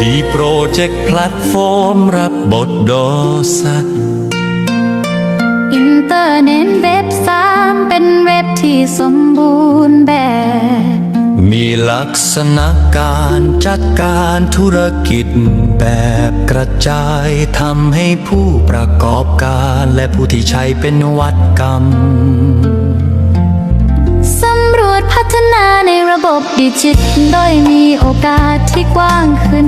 ดีโปรเจกต์แพลตฟอร์มรับบทดอสักอินเตอร์เน็ตเว็บสามเป็นเว็บที่สมบูรณ์ ลักษณะการจัดการธุรกิจแบบกระจายทำให้ผู้ประกอบการและผู้ที่ใช้เป็นวัดกรรม สำรวจพัฒนาในระบบดิจิตโดยมีโอกาสที่กว้างขึ้น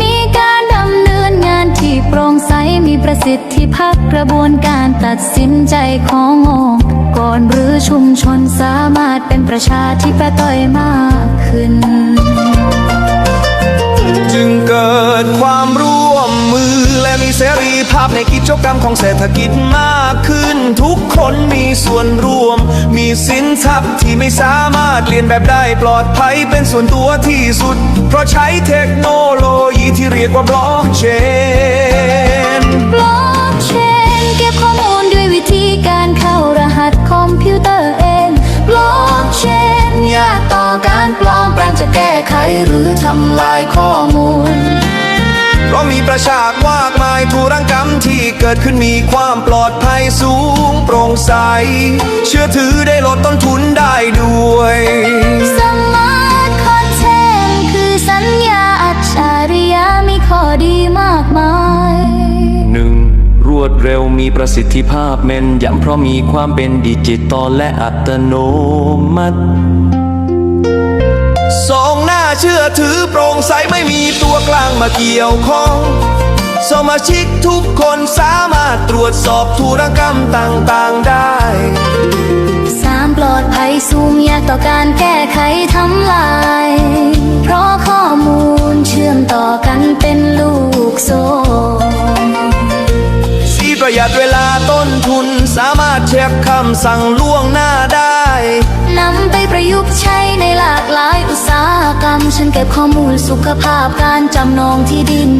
มีการดำเนินงานที่โปร่งใสมีประสิทธิภาพกระบวนการตัดสินใจขององค์กร อชุมชนสามารถเป็นประชาธิปไตยมากขึ้น จึงเกิดความร่วมมือและมีเสรีภาพในกิจกรรมของเศรษฐกิจมากขึ้น ทุกคนมีส่วนร่วม มีสินทรัพย์ที่ไม่สามารถเรียนแบบได้ปลอดภัยเป็นส่วนตัวที่สุด เพราะใช้เทคโนโลยีที่เรียกว่าบล็อกเชน ไขหรือทำลายข้อมูล เพราะมีประชากมากมายธุรกรรมที่เกิดขึ้นมีความปลอดภัยสูงโปร่งใส เชื่อถือได้ลดต้นทุนได้ด้วยสมาร์ทคอนเทนต์คือสัญญาอัจฉริยะมีข้อดีมากมายหนึ่งรวดเร็วมีประสิทธิภาพแม่นยำเพราะมีความเป็นดิจิตอลและอัตโนมัติสองหน้า เชื่อถือโปร่งใสไม่มีตัวกลางมาเกี่ยวข้อง สมาชิกทุกคนสามารถตรวจสอบธุรกรรมต่างๆได้ สามปลอดภัยสูงยากต่อการแก้ไขทำลาย เพราะข้อมูลเชื่อมต่อกันเป็นลูกโซ่สีประหยัดเวลาต้นทุนสามารถเช็คคำสั่งล่วงหน้า ฉันเก็บข้อมูลสุขภาพการจำนองที่ดิน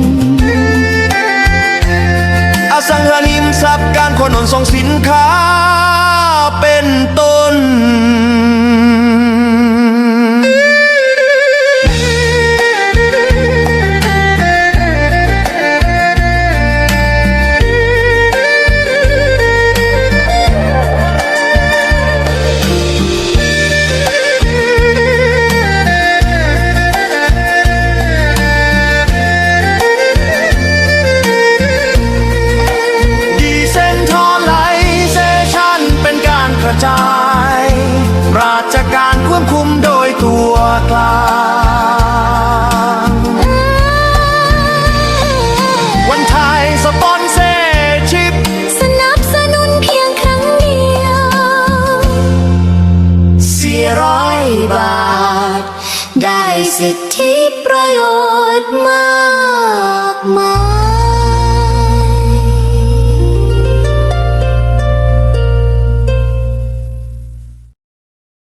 อสังหาริมทรัพย์การขนส่งสินค้า สิทธิประโยชน์มากมาย